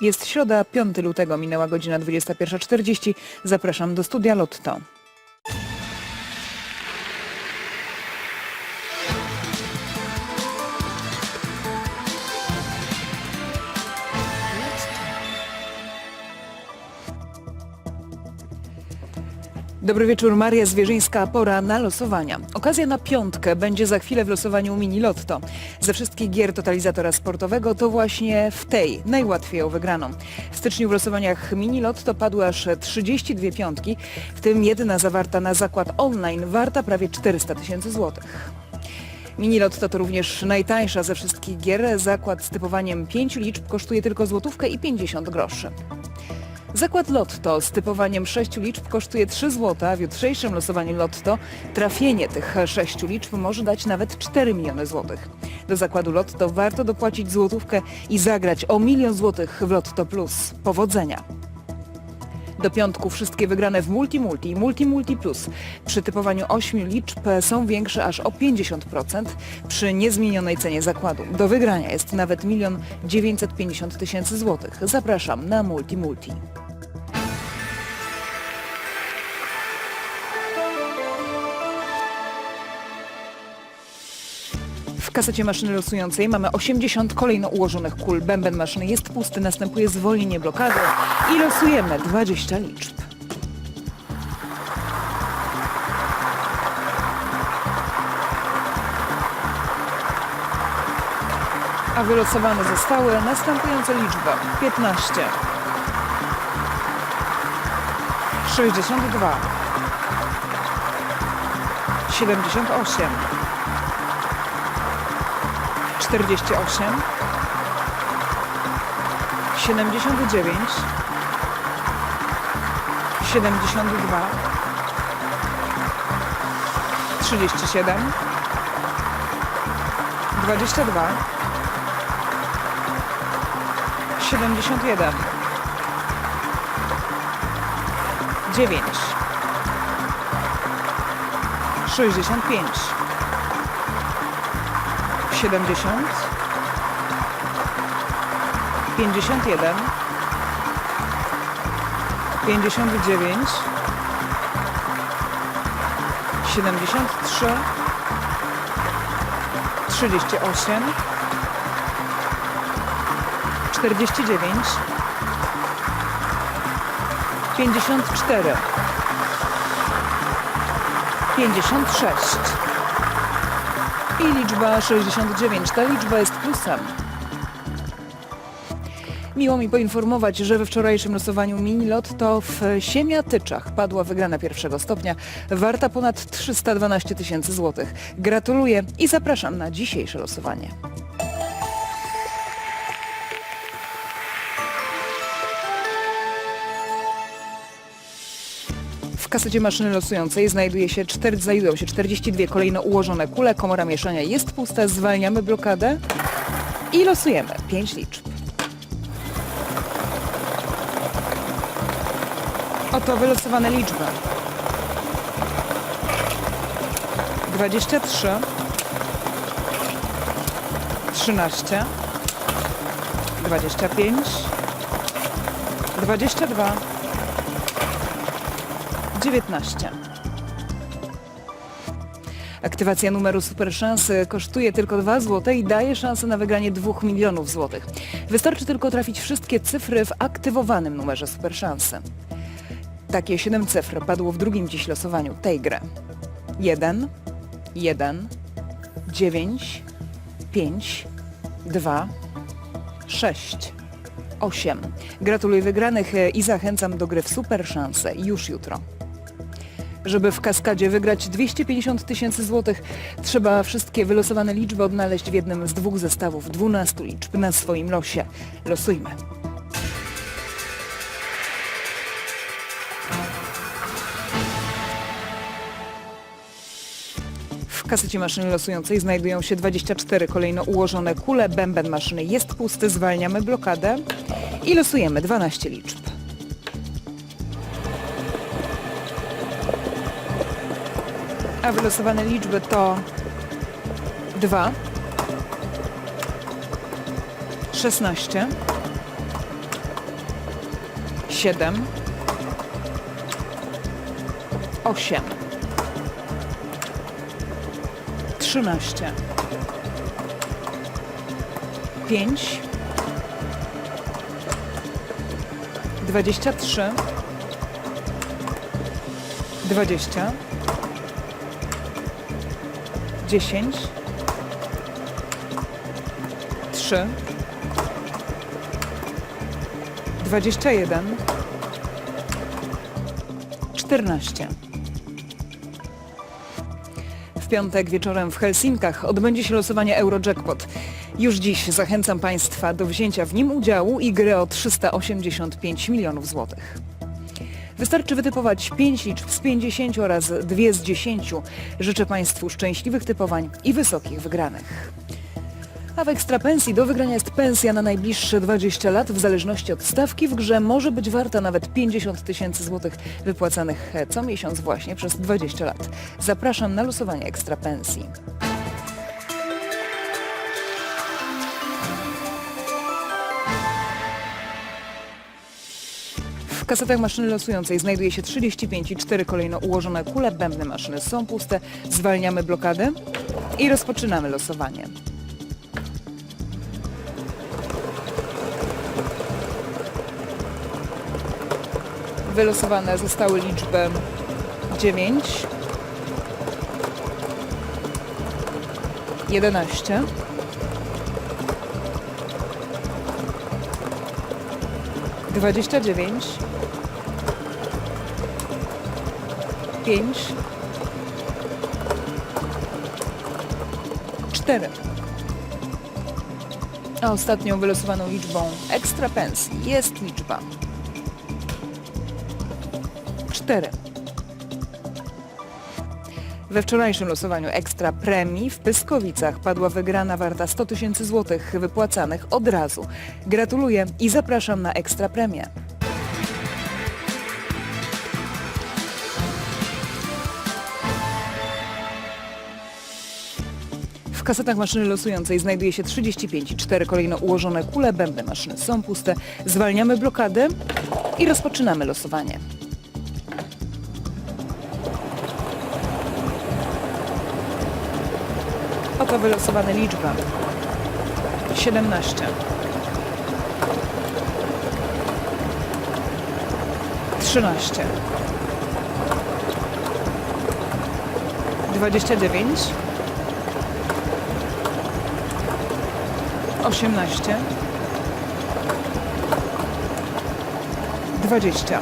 Jest środa, 5 lutego, minęła godzina 21.40. Zapraszam do studia Lotto. Dobry wieczór, Maria Zwierzyńska, pora na losowania. Okazja na piątkę będzie za chwilę w losowaniu Mini Lotto. Ze wszystkich gier totalizatora sportowego to właśnie w tej najłatwiej o wygraną. W styczniu w losowaniach Mini Lotto padły aż 32 piątki, w tym jedna zawarta na zakład online, warta prawie 400 tysięcy złotych. Mini Lotto to również najtańsza ze wszystkich gier. Zakład z typowaniem 5 liczb kosztuje tylko złotówkę i 50 groszy. Zakład Lotto z typowaniem 6 liczb kosztuje 3 zł, a w jutrzejszym losowaniu Lotto trafienie tych 6 liczb może dać nawet 4 miliony złotych. Do zakładu Lotto warto dopłacić złotówkę i zagrać o milion złotych w Lotto Plus. Powodzenia! Do piątku wszystkie wygrane w Multi Multi i Multi Multi Plus przy typowaniu 8 liczb są większe aż o 50% przy niezmienionej cenie zakładu. Do wygrania jest nawet 1 950 tysięcy złotych. Zapraszam na Multi Multi. Kasecie maszyny losującej mamy 80 kolejno ułożonych kul. Bęben maszyny jest pusty, następuje zwolnienie blokady i losujemy 20 liczb. A wylosowane zostały następujące liczby. 15 62 78 48 79 72 37 22 71 9 65 70 51 59 73 38 49 54 56 i liczba 69. Ta liczba jest plusem. Miło mi poinformować, że we wczorajszym losowaniu mini lotto w Siemiatyczach padła wygrana pierwszego stopnia, warta ponad 312 tysięcy złotych. Gratuluję i zapraszam na dzisiejsze losowanie. W kasecie maszyny losującej znajduje się cztery, znajdują się 42 kolejno ułożone kule. Komora mieszania jest pusta. Zwalniamy blokadę i losujemy 5 liczb. Oto wylosowane liczby. 23 13 25 22 19. Aktywacja numeru Super Szansy kosztuje tylko 2 zł i daje szansę na wygranie 2 milionów złotych. Wystarczy tylko trafić wszystkie cyfry w aktywowanym numerze Super Szansy. Takie 7 cyfr padło w drugim dziś losowaniu tej gry. 1, 1, 9, 5, 2, 6, 8. Gratuluję wygranych i zachęcam do gry w Super Szanse już jutro. Żeby w kaskadzie wygrać 250 tysięcy złotych, trzeba wszystkie wylosowane liczby odnaleźć w jednym z dwóch zestawów 12 liczb na swoim losie. Losujmy. W kasecie maszyny losującej znajdują się 24 kolejno ułożone kule. Bęben maszyny jest pusty, zwalniamy blokadę i losujemy 12 liczb. A wylosowane liczby to 2, 16, 7, 8, 13, 5, 23, 20, 10, 3, 21, 14. W piątek wieczorem w Helsinkach odbędzie się losowanie Eurojackpot. Już dziś zachęcam Państwa do wzięcia w nim udziału i gry o 385 milionów złotych. Wystarczy wytypować 5 liczb z 50 oraz 2 z 10. Życzę Państwu szczęśliwych typowań i wysokich wygranych. A w ekstrapensji do wygrania jest pensja na najbliższe 20 lat. W zależności od stawki w grze może być warta nawet 50 tysięcy złotych wypłacanych co miesiąc właśnie przez 20 lat. Zapraszam na losowanie ekstrapensji. W kasetach maszyny losującej znajduje się 35 i 4 kolejno ułożone kule. Bębny maszyny są puste. Zwalniamy blokadę i rozpoczynamy losowanie. Wylosowane zostały liczby 9, 11, 29, 5, 4. A ostatnią wylosowaną liczbą ekstra pensji jest liczba 4. We wczorajszym losowaniu ekstra premii w Pyskowicach padła wygrana warta 100 tysięcy złotych wypłacanych od razu. Gratuluję i zapraszam na ekstra premię. W kasetach maszyny losującej znajduje się 35 i 4 kolejno ułożone kule. Bębny maszyny są puste. Zwalniamy blokadę i rozpoczynamy losowanie. Oto wylosowane liczby. 17. 13. 29. 18. 20.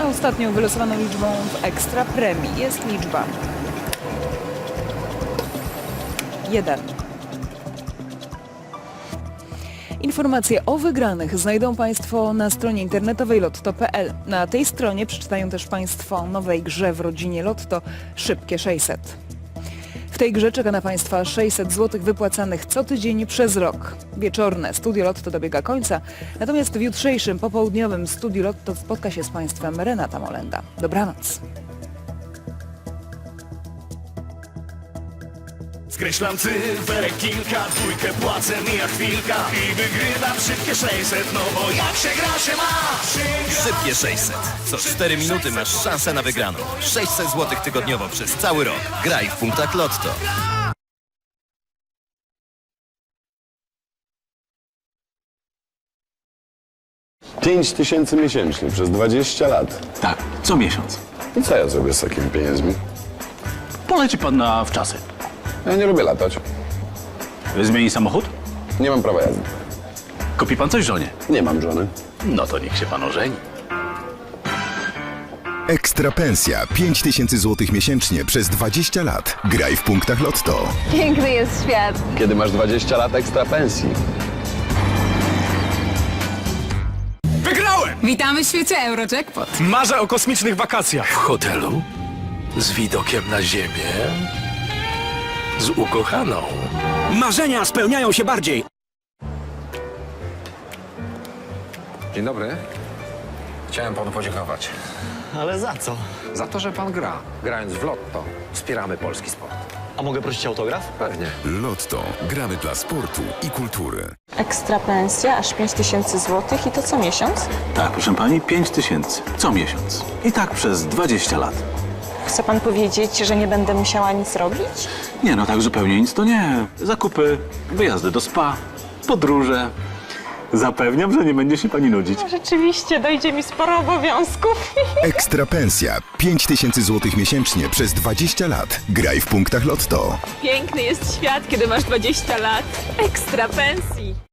A ostatnią wylosowaną liczbą w ekstra premii jest liczba 1. Informacje o wygranych znajdą Państwo na stronie internetowej lotto.pl. Na tej stronie przeczytają też Państwo o nowej grze w rodzinie Lotto Szybkie 600. W tej grze czeka na Państwa 600 zł wypłacanych co tydzień przez rok. Wieczorne Studio Lotto dobiega końca, natomiast w jutrzejszym popołudniowym Studiu Lotto spotka się z Państwem Renata Molenda. Dobranoc. Skreślam cyferek kilka, dwójkę płacę, mija chwilka I wygrywam szybkie 600, no bo jak się gra się ma Szybkie 600. Co 4 minuty masz szansę na wygraną. 600 zł tygodniowo przez cały rok. Graj w punktach Lotto. 5 tysięcy miesięcznie przez 20 lat. Tak, co miesiąc. I co ja zrobię z takimi pieniędzmi? Poleci pan na wczasy. Ja nie lubię latać. Zmieni samochód? Nie mam prawa jazdy. Kupi pan coś żonie? Nie mam żony. No to niech się pan ożeni. Ekstra pensja 5000 zł miesięcznie przez 20 lat. Graj w punktach Lotto. Piękny jest świat. Kiedy masz 20 lat ekstra pensji. Wygrałem! Witamy w świecie Eurojackpot. Marzę o kosmicznych wakacjach. W hotelu? Z widokiem na ziemię? Z ukochaną? Marzenia spełniają się bardziej. Dzień dobry. Chciałem panu podziękować. Ale za co? Za to, że pan gra. Grając w lotto, wspieramy polski sport. A mogę prosić autograf? Pewnie. Lotto. Gramy dla sportu i kultury. Ekstra pensja, aż 5 tysięcy złotych i to co miesiąc? Tak, proszę pani, 5 tysięcy. Co miesiąc. I tak przez 20 lat. Chce pan powiedzieć, że nie będę musiała nic robić? Nie no, tak zupełnie nic to nie. Zakupy, wyjazdy do spa, podróże. Zapewniam, że nie będzie się pani nudzić. Rzeczywiście, dojdzie mi sporo obowiązków. Ekstra pensja 5000 złotych miesięcznie przez 20 lat. Graj w punktach Lotto. Piękny jest świat, kiedy masz 20 lat. Ekstra pensji.